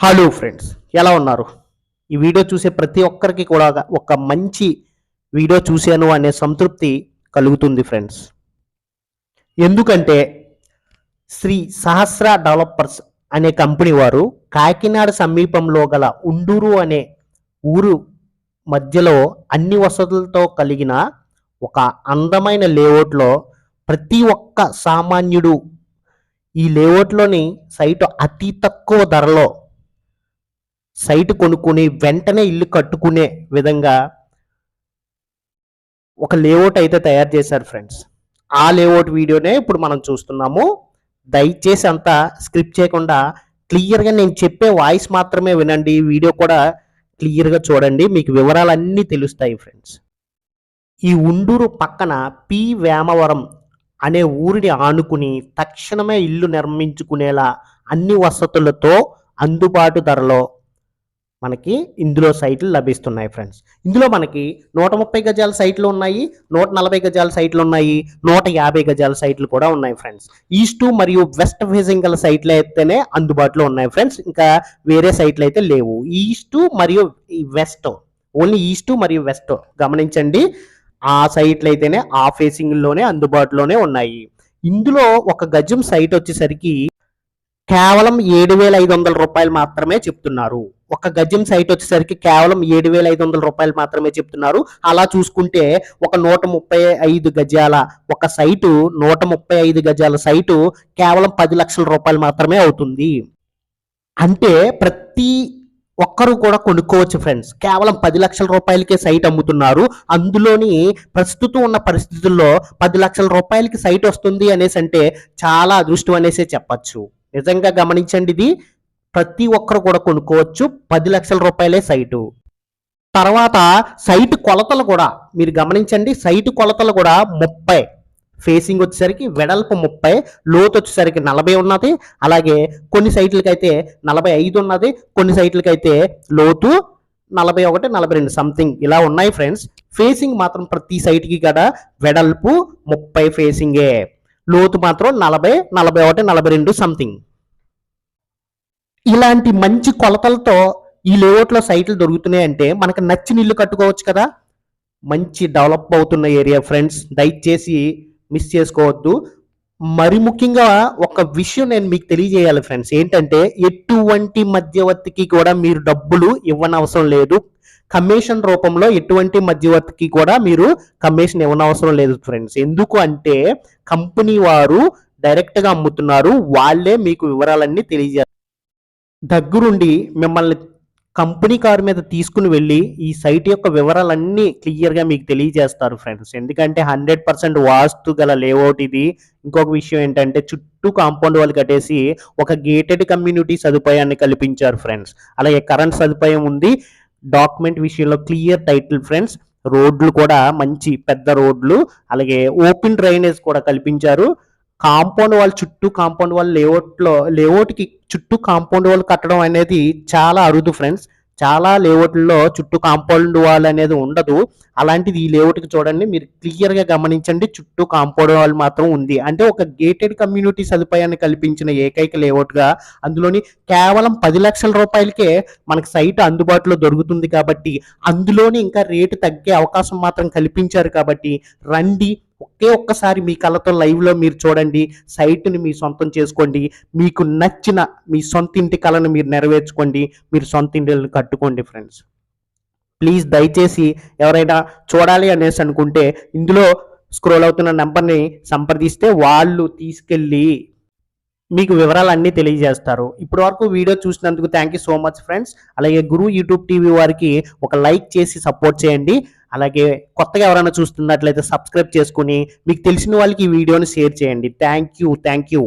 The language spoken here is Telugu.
హలో ఫ్రెండ్స్ ఎలా ఉన్నారు? ఈ వీడియో చూసే ప్రతి ఒక్కరికి కూడా ఒక మంచి వీడియో చూశాను అనే సంతృప్తి కలుగుతుంది ఫ్రెండ్స్ ఎందుకంటే శ్రీ సహస్ర డెవలపర్స్ అనే కంపెనీ వారు కాకినాడ సమీపంలో గల ఉండూరు అనే ఊరు మధ్యలో అన్ని వసతులతో కలిగిన ఒక అందమైన లేఅవుట్లో ప్రతి ఒక్క సామాన్యుడు ఈ లేఅవుట్లోని సైట్ అతి తక్కువ ధరలో సైట్ కొనుక్కుని వెంటనే ఇల్లు కట్టుకునే విధంగా ఒక లేఅవుట్ అయితే తయారు చేశారు ఫ్రెండ్స్. ఆ లేఅవుట్ వీడియోనే ఇప్పుడు మనం చూస్తున్నాము. దయచేసి అంతా స్క్రిప్ట్ చేయకుండా క్లియర్గా నేను చెప్పే వాయిస్ మాత్రమే వినండి. వీడియో కూడా క్లియర్గా చూడండి. మీకు వివరాలన్నీ తెలుస్తాయి ఫ్రెండ్స్. ఈ ఉండూరు పక్కన పి వేమవరం అనే ఊరిని ఆనుకుని తక్షణమే ఇల్లు నిర్మించుకునేలా అన్ని వసతులతో అందుబాటు ధరలో మనకి ఇందులో సైట్లు లభిస్తున్నాయి ఫ్రెండ్స్. ఇందులో మనకి నూట ముప్పై గజాల సైట్లు ఉన్నాయి నూట నలభై గజాల సైట్లు ఉన్నాయి నూట యాభై గజాల సైట్లు కూడా ఉన్నాయి ఫ్రెండ్స్. ఈస్ట్ మరియు వెస్ట్ ఫేసింగ్ గల సైట్లు అయితేనే అందుబాటులో ఉన్నాయి ఫ్రెండ్స్. ఇంకా వేరే సైట్లు అయితే లేవు. ఈస్ట్ మరియు వెస్ట్ ఓన్లీ ఈస్ట్ మరియు వెస్ట్ గమనించండి. ఆ సైట్లు అయితేనే ఆ ఫేసింగ్లోనే అందుబాటులోనే ఉన్నాయి. ఇందులో ఒక గజం సైట్ వచ్చేసరికి కేవలం ఏడు వేల ఐదు వందల రూపాయలు మాత్రమే చెప్తున్నారు. ఒక గజం సైట్ వచ్చేసరికి కేవలం ఏడు వేల ఐదు వందల రూపాయలు మాత్రమే చెప్తున్నారు. అలా చూసుకుంటే ఒక నూట ముప్పై ఐదు గజాల ఒక సైటు నూట ముప్పై ఐదు గజాల సైటు కేవలం పది లక్షల రూపాయలు మాత్రమే అవుతుంది. అంటే ప్రతి ఒక్కరు కూడా కొనుక్కోవచ్చు ఫ్రెండ్స్. కేవలం పది లక్షల రూపాయలకే సైట్ అమ్ముతున్నారు. అందులోని ప్రస్తుతం ఉన్న పరిస్థితుల్లో పది లక్షల రూపాయలకి సైట్ వస్తుంది అనేసి అంటే చాలా అదృష్టం అనేసే చెప్పచ్చు. నిజంగా గమనించండి ఇది. ప్రతి ఒక్కరు కూడా కొనుక్కోవచ్చు. పది లక్షల రూపాయలే సైటు. తర్వాత సైట్ కొలతలు కూడా మీరు గమనించండి. సైట్ కొలతలు కూడా ముప్పై. ఫేసింగ్ వచ్చేసరికి వెడల్పు ముప్పై. లోతు వచ్చేసరికి నలభై ఉన్నది. అలాగే కొన్ని సైట్లకి అయితే నలభై ఐదు ఉన్నది. కొన్ని సైట్లకైతే లోతు నలభై ఒకటి నలభై రెండు సంథింగ్ ఇలా ఉన్నాయి ఫ్రెండ్స్. ఫేసింగ్ మాత్రం ప్రతి సైట్కి కూడా వెడల్పు ముప్పై ఫేసింగే. లోతు మాత్రం నలభై నలభై ఒకటి నలభై రెండు సంథింగ్. ఇలాంటి మంచి కొలతలతో ఈ లేఅవుట్లో సైట్లు దొరుకుతున్నాయి అంటే మనకు నచ్చిన ఇల్లు కట్టుకోవచ్చు కదా. మంచి డెవలప్ అవుతున్న ఏరియా ఫ్రెండ్స్ దయచేసి మిస్ చేసుకోవద్దు. మరి ముఖ్యంగా ఒక విషయం నేను మీకు తెలియజేయాలి ఫ్రెండ్స్ ఏంటంటే ఎటువంటి మధ్యవర్తికి కూడా మీరు డబ్బులు ఇవ్వనవసరం లేదు. కమిషన్ రూపంలో ఎటువంటి మధ్యవర్తికి కూడా మీరు కమిషన్ ఇవ్వనవసరం లేదు ఫ్రెండ్స్. ఎందుకు అంటే కంపెనీ వారు డైరెక్ట్గా అమ్ముతున్నారు వాళ్ళే మీకు వివరాలన్నీ తెలియజేస్తారు. దగ్గరుండి మిమ్మల్ని కంపెనీ కారు మీద తీసుకుని వెళ్ళి ఈ సైట్ యొక్క వివరాలన్నీ క్లియర్గా మీకు తెలియజేస్తారు ఫ్రెండ్స్. ఎందుకంటే హండ్రెడ్ పర్సెంట్ వాస్తు గల లేఅవుట్ ఇది. ఇంకొక విషయం ఏంటంటే చుట్టూ కాంపౌండ్ వాళ్ళు కట్టేసి ఒక గేటెడ్ కమ్యూనిటీ సదుపాయాన్ని కల్పించారు ఫ్రెండ్స్. అలాగే కరెంట్ సదుపాయం ఉంది. డాక్యుమెంట్ విషయంలో క్లియర్ టైటిల్ ఫ్రెండ్స్. రోడ్లు కూడా మంచి పెద్ద రోడ్లు. అలాగే ఓపెన్ డ్రైనేజ్ కూడా కల్పించారు. కాంపౌండ్ వాళ్ళ చుట్టూ కాంపౌండ్ వాళ్ళ లేఅవుట్లో లేఅవుట్కి చుట్టూ కాంపౌండ్ వాళ్ళు కట్టడం అనేది చాలా అరుదు ఫ్రెండ్స్. చాలా లేఅవుట్లో చుట్టూ కాంపౌండ్ వాల్ అనేది ఉండదు. అలాంటిది ఈ లేఅవుట్కి చూడండి మీరు క్లియర్గా గమనించండి చుట్టూ కాంపౌండ్ వాల్ మాత్రం ఉంది. అంటే ఒక గేటెడ్ కమ్యూనిటీ సదుపాయాన్ని కల్పించిన ఏకైక లేఅవుట్గా అందులోని కేవలం పది లక్షల రూపాయలకే మనకు సైట్ అందుబాటులో దొరుకుతుంది కాబట్టి అందులోని ఇంకా రేటు తగ్గే అవకాశం మాత్రం కల్పించారు కాబట్టి రండి ఒకే ఒక్కసారి మీ కళ్ళతో లైవ్లో మీరు చూడండి సైట్ని మీ సొంతం చేసుకోండి మీకు నచ్చిన మీ సొంత ఇంటి కళను మీరు నెరవేర్చుకోండి మీరు సొంత ఇంటిని కట్టుకోండి ఫ్రెండ్స్ ప్లీజ్ దయచేసి ఎవరైనా చూడాలి అనేసి అనుకుంటే ఇందులో స్క్రోల్ అవుతున్న నెంబర్ని సంప్రదిస్తే వాళ్ళు తీసుకెళ్ళి మీకు వివరాలు అన్నీ తెలియజేస్తారు. ఇప్పటి వరకు వీడియో చూసినందుకు thank you so much friends అలాగే గురు యూట్యూబ్ టీవీ వారికి ఒక లైక్ చేసి సపోర్ట్ చేయండి. అలాగే కొత్తగా ఎవరైనా చూస్తున్నట్లయితే సబ్స్క్రైబ్ చేసుకుని మీకు తెలిసిన వాళ్ళకి ఈ వీడియోని షేర్ చేయండి. Thank you thank you